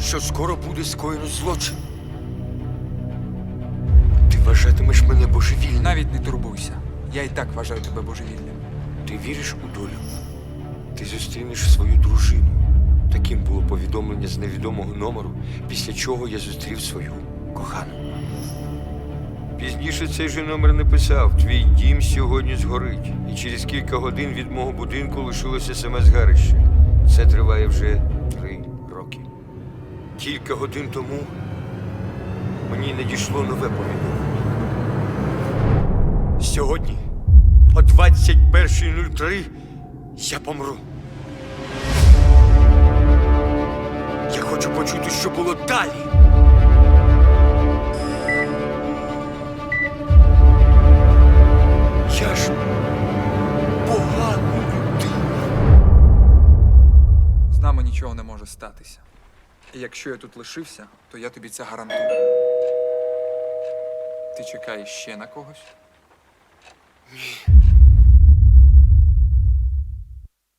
що скоро буде скоєно злочин. Ти вважатимеш мене божевільним. Навіть не турбуйся. Я і так вважаю тебе божевільним. Ти віриш у долю? Ти зустрінеш свою дружину. Таким було повідомлення з невідомого номеру, після чого я зустрів свою кохану. Пізніше цей же номер написав: Твій дім сьогодні згорить, і через кілька годин від мого будинку лишилося саме згарище. Це триває вже. Кілька годин тому мені надійшло нове повідомлення. Сьогодні о 21.03 я помру. Я хочу почути, що було далі. Я ж погана людина. З нами нічого не може статися. Якщо я тут лишився, то я тобі це гарантую. Ти чекаєш ще на когось? Ні.